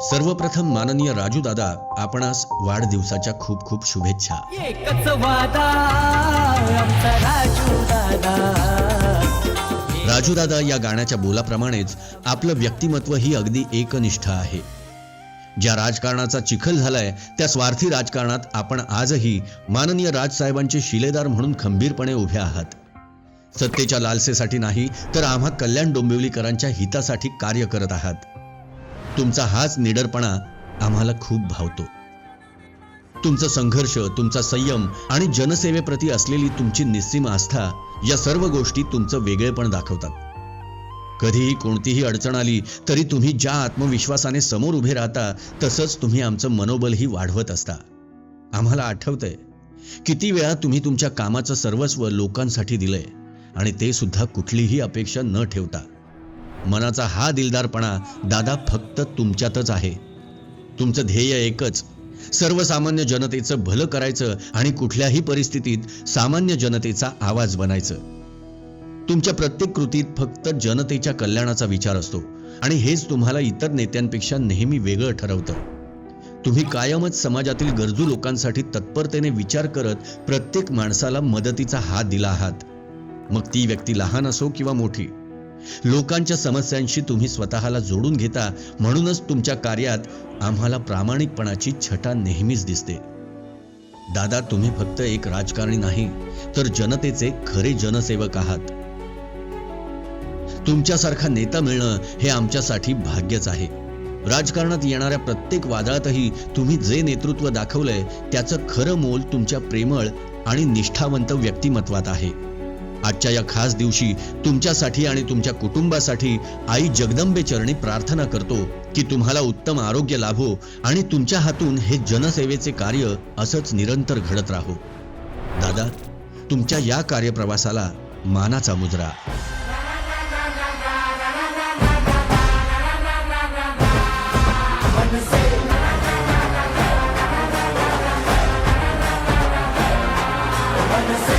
सर्वप्रथम माननीय राजू दादा आपणास वाढदिवसाच्या खूप खूप शुभेच्छा. राजू दादा या गाण्याच्या बोलाप्रमाणेच आपलं व्यक्तिमत्व ही अगदी एकनिष्ठ आहे. ज्या राजकारणाचा चिखल झालाय त्या स्वार्थी राजकारणात आपण आजही माननीय राजसाहेबांचे शिलेदार म्हणून खंबीरपणे उभे आहात. सत्तेच्या लालसेसाठी नाही तर आम्हा कल्याण डोंबिवलीकरांच्या हितासाठी कार्य करत आहात. तुमचा हाच निडरपणा आम्हाला खूप भावतो. तुमचा संघर्ष तुमचा संयम आणि जनसेवेप्रती असलेली तुमची निस्सीम आस्था या सर्व गोष्टी तुमचं वेगळेपण दाखवतात. कधीही कोणतीही अडचण आली तरी तुम्ही ज्या आत्मविश्वासाने समोर उभे राहता तसंच तुम्ही आमचं मनोबलही वाढवत असता. आम्हाला आठवतंय किती वेळा तुम्ही तुमच्या कामाचं सर्वस्व लोकांसाठी दिलंय. आणि ते सुद्धा कुठलीही अपेक्षा न ठेवता. मनाचा हा दिलदारपणा दादा फक्त तुमच्यातच आहे. तुमचं ध्येय एकच. सर्वसामान्य जनतेचं भलं करायचं आणि कुठल्याही परिस्थितीत सामान्य जनतेचा आवाज बनायचं. तुमच्या प्रत्येक कृतीत फक्त जनतेच्या कल्याणाचा विचार असतो आणि हेच तुम्हाला इतर नेत्यांपेक्षा नेहमी वेगळं ठरवतं. तुम्ही कायमच समाजातील गरजू लोकांसाठी तत्परतेने विचार करत प्रत्येक माणसाला मदतीचा हात दिला आहात. मग ती व्यक्ती लहान असो किंवा मोठी लोकांच्या समस्यांशी तुम्ही स्वतःला जोडून घेता म्हणूनच तुमच्या कार्यात आम्हाला प्रामाणिकपणाची छटा नेहमीच दिसते. दादा तुम्ही फक्त एक राजकारणी नाही तर जनतेचे खरे जनसेवक आहात. तुमच्यासारखा नेता मिळणं हे आमच्यासाठी भाग्यच आहे. राजकारणात येणाऱ्या प्रत्येक वादळातही तुम्ही जे नेतृत्व दाखवलंय त्याचं खरं मोल तुमच्या प्रेमळ आणि निष्ठावंत व्यक्तिमत्वात आहे. आजच्या या खास दिवशी तुमच्यासाठी आणि तुमच्या कुटुंबासाठी आई जगदंबे चरणी प्रार्थना करतो की तुम्हाला उत्तम आरोग्य लाभो आणि तुमच्या हातून हे जनसेवेचे कार्य असंच निरंतर घडत राहो. दादा तुमच्या या कार्यप्रवासाला मानाचा मुजरा मनसे.